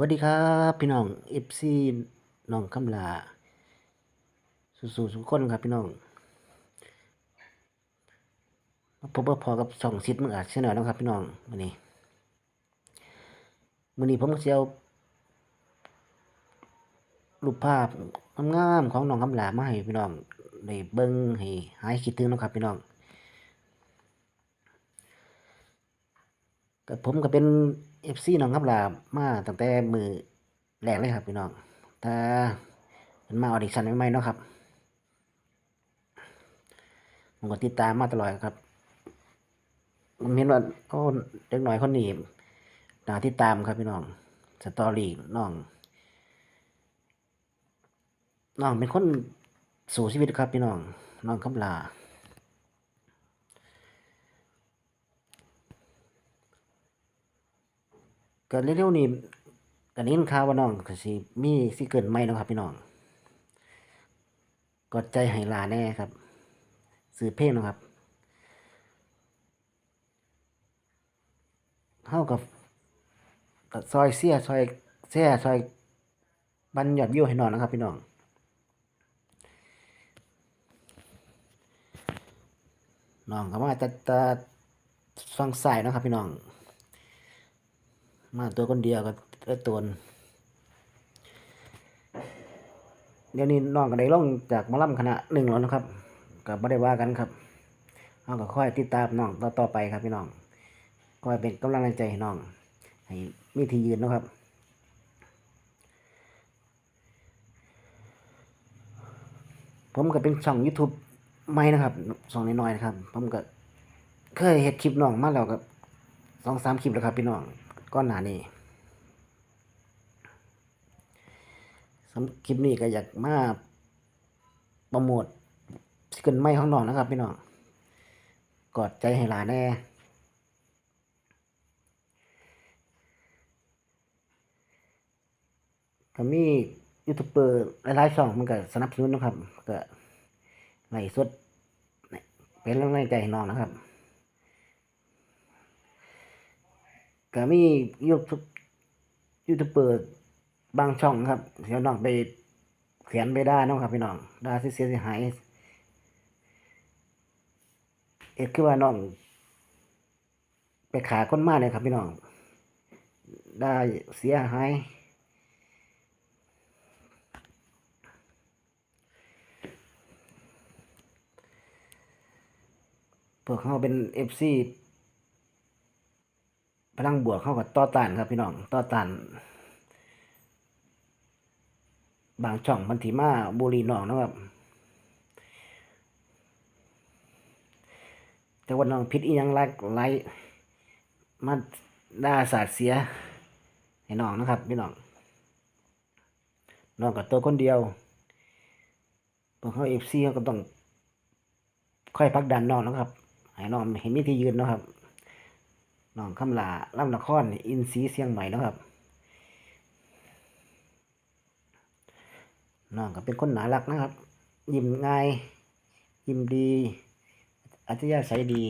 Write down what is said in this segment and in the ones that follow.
วัสดีครับพี่น้องเอฟซีน้องคำลาสู่ๆทุกคนครับพี่น้องมาพบกับพอกับสองซิดมึงอาจเช่นหน่อยนะครับ พี่น้องวันนี้วันนี้ผมจะเอารูปภาพงามๆของน้องคำลามาให้พี่น้องได้เบิ่งให้หายคิดถึงนะครับ พี่น้องกับผมก็เป็น เอฟซีน้องคำลามาตั้งแต่มือแรกเลยครับพี่น้องถ้าเป็นมาออดิชั่นใหม่ๆเนาะครับผมก็ติดตามมาตลอดครับผมเห็นว่าโอ้เด็กน่อยคนนี้น่าติดตามครับพี่น้องสตอรี่น้องน้องเป็นคนสู่ชีวิตครับพี่น้องน้องคำลา ก็เร็วๆนี้ก็ได้นข่าวว่าน้องก็สิมีสิเกินใหม่นะครับพี่น้องกดใจให้ลาแน่ครับสื่อเพลงนะครับเท่ากับกับซอยเสียซอยแซ่ซอยบันหยอดวิวให้น้องนะครับ พี่น้องน้องก็มาจะจะฟังสายนะครับ พี่น้อง มาตัวคนเดียวก็ได้ตัวนึงเดี๋ยวนี้น้องก็ได้ลงจากมอลำคณะหนึ่งแล้วนะครับก็ไม่ได้ว่ากันครับน้องก็ค่อยติดตามน้องต่อต่อไปครับพี่น้องค่อยเป็นกำลังใจให้น้องให้มีที่ยืนนะครับผมก็เป็นช่อง YouTube ใหม่นะครับช่องน้อยๆนะครับ ผมก็เคยเฮ็ดคลิปน้องมาแล้วกับสองสามคลิปแล้วครับพี่น้อง ก้อนหนานี้สำคลิปนี้ก็อยากมาโปรโมทซิงเกิลใหม่ของน้องนะครับพี่น้องกอดใจให้หลานแน่ก็มียูทูบเบอร์หลายๆช่องมันก็สนับสนุนนะครับ ก็ไลฟ์สดเป็นแรงใจให้น้องนะครับ ก็มียูทูบยูทูบเบอร์บางช่องครับเดี๋ยวน้องไปเขียนไปได้น้องครับพี่น้องได้เสียเสียหายเอ็ดคือว่าน้อง ไปขาคนมาเลยครับพี่น้อง ได้เสียหายพวกเขาเป็นเอฟซี พลังบวกเข้ากับต่อต้านครับพี่น้องต่อต้านบางช่องมันถีมาบุรีน้องนะครับแต่ว่าน้องพิษอียังไรไรมันด่าสาดเสียให้น้องนะครับพี่น้องน้องกับตัวคนเดียวพวกเขาเอฟซีเขาก็ต้องค่อยพักดันน้องนะครับให้น้องเห็นมีที่ยืนนะครับ น้องคำลาล่ำนครอินซีเสียงใหม่นะครับน้องก็เป็นคนหนารักนะครับ ยิ้มง่าย ยิ้มดีอัธยาศัยดี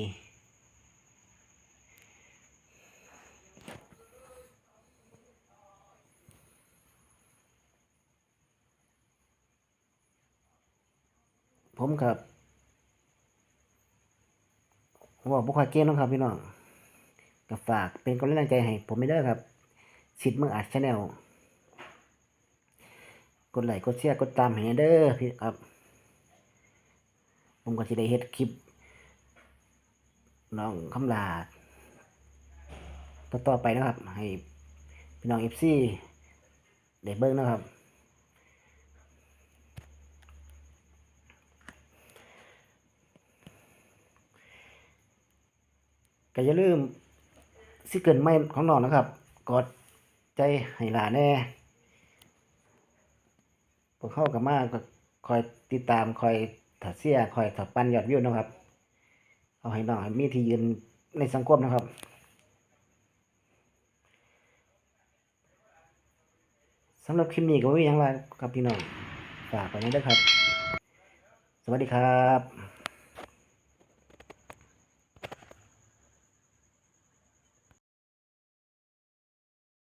ผมกับว่าบุคคลเก่งเนะครับพี่น้อง ก็ฝากเป็นกำลังใจให้ผมไม่ได้ครับสิทธิ์เมืองอัดชาแนลกดไลค์กดแชร์กดตามให้เด้อพี่ครับ ผมก็จะได้เฮ็ดคลิปน้องคำลาต่อๆไปนะครับ ให้พี่น้องเอฟซีได้เบิ่งนะครับ ก็อย่าลืม ซิเกิลใหม่ของน้องนะครับ กดใจให้หลานแน่พวกเข้ากับมากก็คอยติดตามคอยถัดเสียคอยถัดปันยอดวิวนะครับ เอาให้น้องมีที่ยืนในสังคมนะครับสำหรับคลิปนี้ก็ไม่มีอย่างไรครับพี่น้อง ฝากไปนี้ด้วยครับ สวัสดีครับ